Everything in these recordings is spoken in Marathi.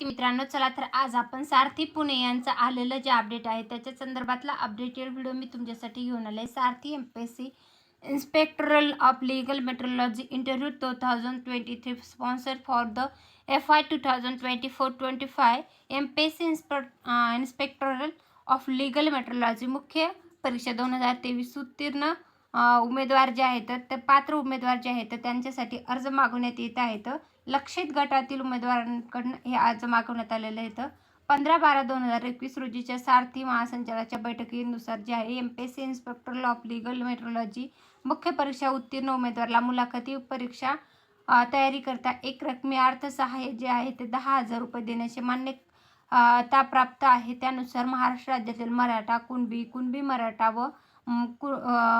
मित्रांनो चला तर आज आपण सारथी पुणे यांचं आलेलं जे अपडेट आहे त्याच्या संदर्भातला अपडेटेड व्हिडिओ मी तुमच्यासाठी घेऊन आले. Sarthi M P S C inspector of legal metrology interview two thousand twenty three sponsor for the F I two thousand twenty four twenty five M P S C इन्स्प inspector of legal metrology मुख्य परीक्षा दोन हजार तेवीस उत्तीर्ण uh, उमेदवार जे आहेत ते पात्र उमेदवार जे आहेत त्यांच्यासाठी अर्ज मागवण्यात येत आहेत. लक्षित गटातील उमेदवारांकडून हे अर्ज मागवण्यात आलेलं आहेत पंधरा बारा दोन हजार एकवीस रोजीच्या सारथी महासंचालकाच्या बैठकीनुसार जे आहे M P S C inspector of legal metrology मुख्य परीक्षा उत्तीर्ण उमेदवाराला मुलाखती परीक्षा तयारीकरता एक रकमी अर्थसहाय्य जे आहे ते दहा हजार रुपये देण्याचे मान्य ता प्राप्त आहे. त्यानुसार महाराष्ट्र राज्यातील मराठा कुणबी कुणबी मराठा व कु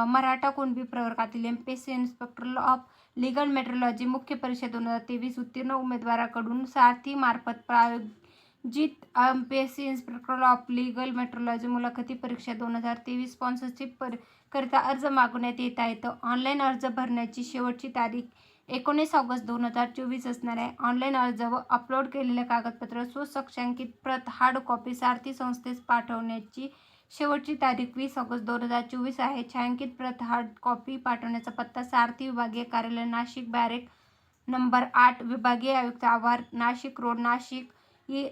मराठा कुणबी प्रवर्गातील M P S C inspector of legal metrology मुख्य परीक्षा दोन हजार तेवीस उत्तीर्ण उमेदवाराकडून सारथीमार्फत प्रायोजित M P S C inspector of legal metrology मुलाखती परीक्षा दोन हजार तेवीस स्पॉन्सरशिप पर करिता अर्ज मागवण्यात येत आहेत. ऑनलाईन अर्ज भरण्याची शेवटची तारीख एकोणीस ऑगस्ट दोन हजार चोवीस असणार आहे. ऑनलाईन अर्ज व अपलोड केलेले कागदपत्र सुसक्षांकित प्रत हार्ड कॉपी सारथी संस्थेस पाठवण्याची शेवटची तारीख वीस ऑगस्ट दोन हजार चोवीस आहे. छायांकित प्रत हार्ड कॉपी पाठवण्याचा पत्ता सारथी विभागीय कार्यालय नाशिक बॅरेक नंबर आठ विभागीय आयुक्त आवार नाशिक रोड नाशिक ही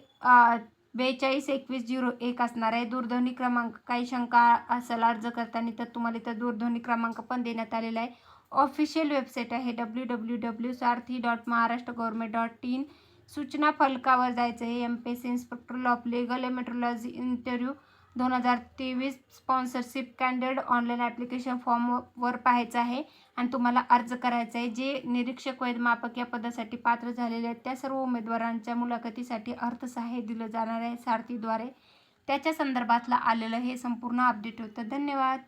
बेचाळीस एकवीस झिरो एक असणार आहे. दूरध्वनी क्रमांक काही शंका असेल अर्ज करताना तर तुम्हाला इथं दूरध्वनी क्रमांक पण देण्यात आलेला आहे. ऑफिशियल वेबसाईट आहे W W W Sarthi dot Maharashtra government dot in सूचना फलकावर जायचं आहे. M P S C inspector of legal metrology interview दोन हजार तेवीस स्पॉन्सरशिप कॅन्डेड ऑनलाईन ॲप्लिकेशन फॉर्मवर पाहायचं आहे. आणि तुम्हाला अर्ज करायचा आहे. जे निरीक्षक वैदमापक या पदासाठी पात्र झालेले आहेत त्या सर्व उमेदवारांच्या मुलाखतीसाठी अर्थसहाय्य दिलं जाणार आहे सारथीद्वारे. त्याच्या संदर्भातलं आलेलं हे संपूर्ण अपडेट होतं. धन्यवाद.